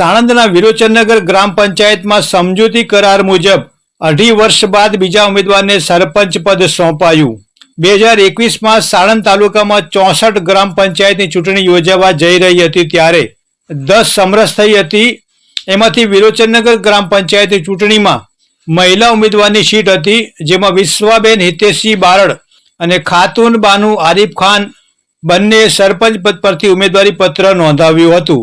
સાણંદના વિરોચનનગર ગ્રામ પંચાયતમાં સમજૂતી કરાર મુજબ અઢી વર્ષ બાદ બીજા ઉમેદવારને સરપંચ પદ સોંપાયું. બે હજાર એકવીસમાં સાણંદ તાલુકામાં ચોસઠ ગ્રામ પંચાયતની ચૂંટણી યોજાવા જઈ રહી હતી ત્યારે દસ સમરસ થઈ હતી. એમાંથી વિરોચનનગર ગ્રામ પંચાયતની ચૂંટણીમાં મહિલા ઉમેદવારની સીટ હતી, જેમાં વિશ્વાબેન હિતેશસિંહ બારડ અને ખાતુન બાનુ આરિફ ખાન બંને સરપંચ પદ પરથી ઉમેદવારી પત્ર નોંધાવ્યું હતું.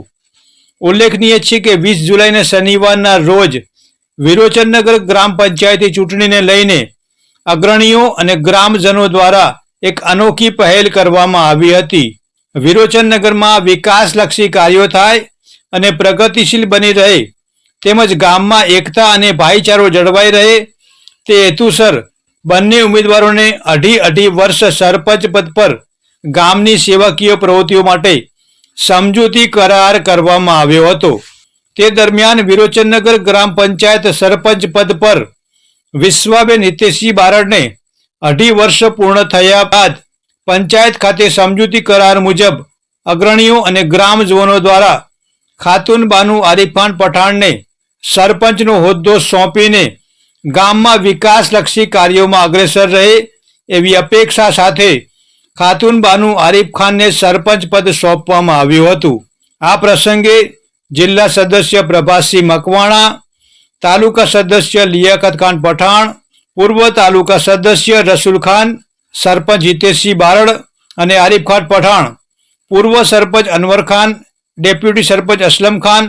ઉલ્લેખનીય છે કે વીસ જુલાઈને શનિવારના રોજ વિરોચનનગર ગ્રામ પંચાયતી ચૂંટણીને લઈને અગ્રણીઓ અને ગ્રામજનો દ્વારા એક અનોખી પહેલ કરવામાં આવી હતી. વિરોચનનગરમાં વિકાસલક્ષી કાર્યો થાય અને પ્રગતિશીલ બની રહે, તેમજ ગામમાં એકતા અને ભાઈચારો જળવાઈ રહે, તે હેતુસર બંને ઉમેદવારોને અઢી અઢી વર્ષ સરપંચ પદ પર ગામની સેવાકીય પ્રવૃત્તિઓ માટે સમજૂતી કરાર કરવામાં આવ્યો હતો. તે દરમિયાન વિરોચનનગર ગ્રામ પંચાયત સરપંચ પદ પર વિશ્વાબેન હિતેશજી બારડને અઢી વર્ષ પૂર્ણ થયા બાદ પંચાયત ખાતે સમજૂતી કરાર મુજબ અગ્રણીઓ અને ગ્રામજનો દ્વારા ખાતુન બાનુ આરિફાન પઠાણને સરપંચનો હોદ્દો સોંપીને ગામમાં વિકાસલક્ષી કાર્યોમાં અગ્રેસર રહે એવી અપેક્ષા સાથે ખાતુન બાનુ આરીફ ખાનને સરપંચ પદ સોંપવામાં આવ્યું હતું. આ પ્રસંગે જિલ્લા સદસ્ય પ્રભાસિંહ મકવાણા, તાલુકા સદસ્ય લિયાકત ખાન પઠાણ, પૂર્વ તાલુકા સદસ્ય રસુલ ખાન, સરપંચ હિતેશસિંહ બારડ અને આરીફ ખાન પઠાણ, પૂર્વ સરપંચ અનવર ખાન, ડેપ્યુટી સરપંચ અસલમ ખાન,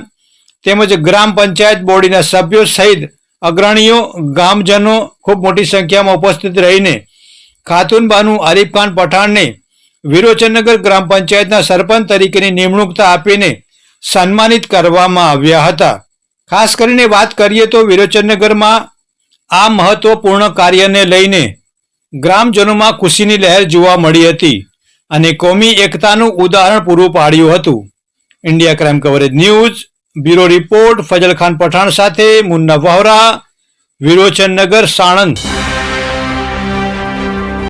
તેમજ ગ્રામ પંચાયત બોર્ડના સભ્યો સહિત અગ્રણીઓ, ગામજનો ખૂબ મોટી સંખ્યામાં ઉપસ્થિત રહીને ખાતુનબાનુ આરિફ ખાન પઠાણને વિરોચનનગર ગ્રામ પંચાયતના સરપંચ તરીકેની નિમણૂકતા આપીને સન્માનિત કરવામાં આવ્યા હતા. ખાસ કરીને વાત કરીએ તો વિરોચનનગરમાં આ મહત્વપૂર્ણ કાર્યને લઈને ગ્રામજનોમાં ખુશીની લહેર જોવા મળી હતી અને કોમી એકતાનું ઉદાહરણ પૂરું પાડ્યું હતું. India crime coverage news bureau report Fazal Khan Pathan સાથે મુન્ના વહોરા, વિરોચનનગર સાણંદ.